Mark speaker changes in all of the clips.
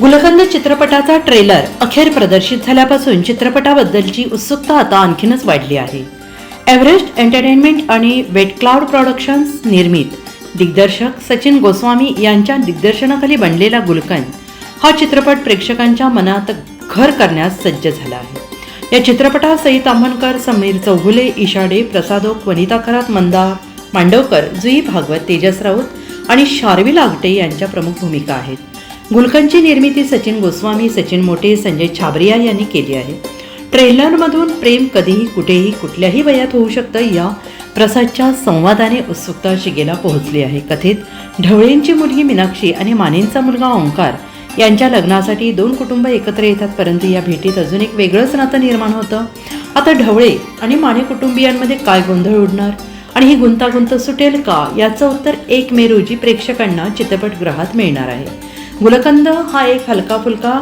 Speaker 1: गुलकंद चित्रपटाचा ट्रेलर अखेर प्रदर्शित झाल्यापासून चित्रपटाबद्दलची उत्सुकता आता आणखीनच वाढली आहे. एव्हरेस्ट एंटरटेनमेंट आणि वेट क्लाउड प्रोडक्शन्स निर्मित दिग्दर्शक सचिन गोस्वामी यांच्या दिग्दर्शनाखाली बनलेला गुलकंद हा चित्रपट प्रेक्षकांच्या मनात घर करण्यास सज्ज झाला आहे. या चित्रपटात सई तांभणकर समीर चौगुले इशाडे प्रसादोक वनिता खरात मंदा मांडवकर जुई भागवत तेजस राऊत आणि शार्वी लागटे यांच्या प्रमुख भूमिका आहेत. गुलकंदची निर्मिती सचिन गोस्वामी सचिन मोटे संजय छाबरिया यांनी केली आहे. ट्रेलरमधून प्रेम कधीही कुठेही कुठल्याही वयात होऊ शकतं या प्रसादच्या संवादाने उत्सुकता शिगेला पोहोचली आहे. कथेत ढवळेंची मुलगी मीनाक्षी आणि मानेंचा मुलगा ओंकार यांच्या लग्नासाठी दोन कुटुंब एकत्र येतात परंतु या भेटीत अजून एक वेगळंच नातं निर्माण होतं. आता ढवळे आणि माने कुटुंबियांमध्ये काय गोंधळ उडणार? आणि ही गुंतागुंत सुटेल का? याचं उत्तर एक मे रोजी प्रेक्षकांना चित्रपटगृहात मिळणार आहे. गुलकंद हा एक हलका फुलका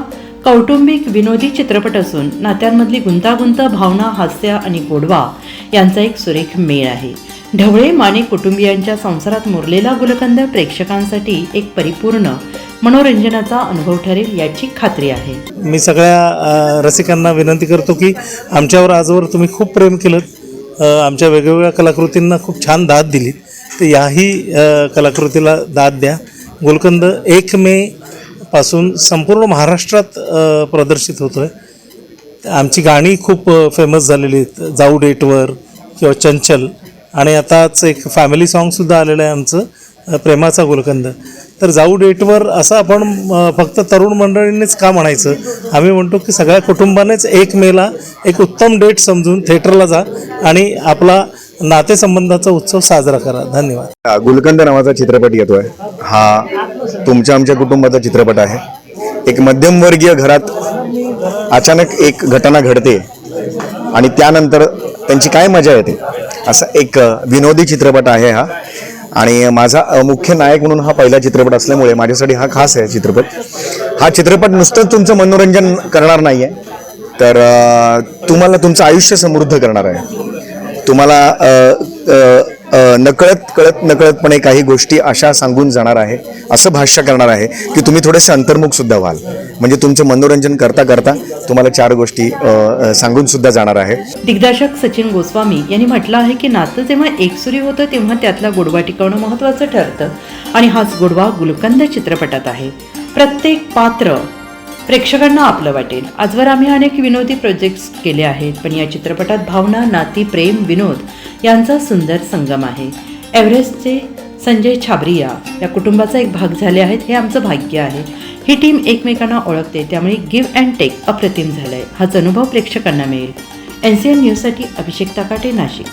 Speaker 1: कौटुंबिक विनोदी चित्रपट असून नात्यांमधली गुंतागुंत भावना हास्य आणि गोडवा यांचा एक सुरेख मेळ आहे. ढवळे माने कुटुंबियांच्या संसारात मुरलेला गुलकंद प्रेक्षकांसाठी एक परिपूर्ण मनोरंजनाचा अनुभव ठरेल याची खात्री आहे.
Speaker 2: मी सगळ्या रसिकांना विनंती करतो की आमच्यावर आजवर तुम्ही खूप प्रेम केलं. आमच्या वेगवेगळ्या कलाकृतींना खूप छान दाद दिली. तर याही कलाकृतीला दाद द्या. गुलकंद एक मे पासून संपूर्ण महाराष्ट्रात प्रदर्शित होतो आहे आमची गाणी खूप फेमस झालेली आहेत. जाऊ डेटवर किंवा चंचल. आणि आताच एक फॅमिली सॉंगसुद्धा आलेलं आहे आमचं प्रेमाचा गुलकंद तर जाऊ डेटवर असं आपण फक्त तरुण मंडळींनीच का म्हणायचं? आम्ही म्हणतो की सगळ्या कुटुंबानेच एक मेला एक उत्तम डेट समजून थिएटरला जा आणि आपला नातेसंबंधाचा उत्सव साजरा करा. धन्यवाद.
Speaker 3: गुलकंद नावाचा चित्रपट येतोय. हा तुमच्या आमच्या कुटुंबाचा चित्रपट आहे. एक मध्यमवर्गीय घरात अचानक एक घटना घडते आणि त्यानंतर त्यांची काय मजा येते? असा एक विनोदी चित्रपट आहे हा. आणि माझा मुख्य नायक म्हणून हा पहिला चित्रपट असल्यामुळे माझ्यासाठी हा खास आहे चित्रपट. हा चित्रपट नुसतंच तुमचं मनोरंजन करणार नाही आहे तर तुम्हाला तुमचं आयुष्य समृद्ध करणार आहे. तुम्हाला नकळत कळत नकळतपणे काही गोष्टी अशा सांगून जाणार आहे असं भाष्य करणार आहे की तुम्ही थोडेसे अंतर्मुख सुद्धा व्हाल. म्हणजे तुमचं मनोरंजन करता करता तुम्हाला चार गोष्टी सांगून सुद्धा जाणार आहे.
Speaker 1: दिग्दर्शक सचिन गोस्वामी यांनी म्हटलं आहे की नातं जेव्हा एकसुरी होतं तेव्हा त्यातला गोडवा टिकवणं महत्त्वाचं ठरतं. आणि हाच गोडवा गुलकंद चित्रपटात आहे. प्रत्येक पात्र प्रेक्षकांना आपलं वाटेल. आजवर आम्ही अनेक विनोदी प्रोजेक्ट्स केले आहेत पण या चित्रपटात भावना नाती प्रेम विनोद यांचा सुंदर संगम आहे. एव्हरेस्टचे संजय छाबरिया या कुटुंबाचा एक भाग झाले आहेत हे आमचं भाग्य आहे. ही टीम एकमेकांना ओळखते त्यामुळे गिव्ह अँड टेक अप्रतिम झालंय. हाच अनुभव प्रेक्षकांना मिळेल. एन सी एन न्यूजसाठी अभिषेक ताकाटे नाशिक.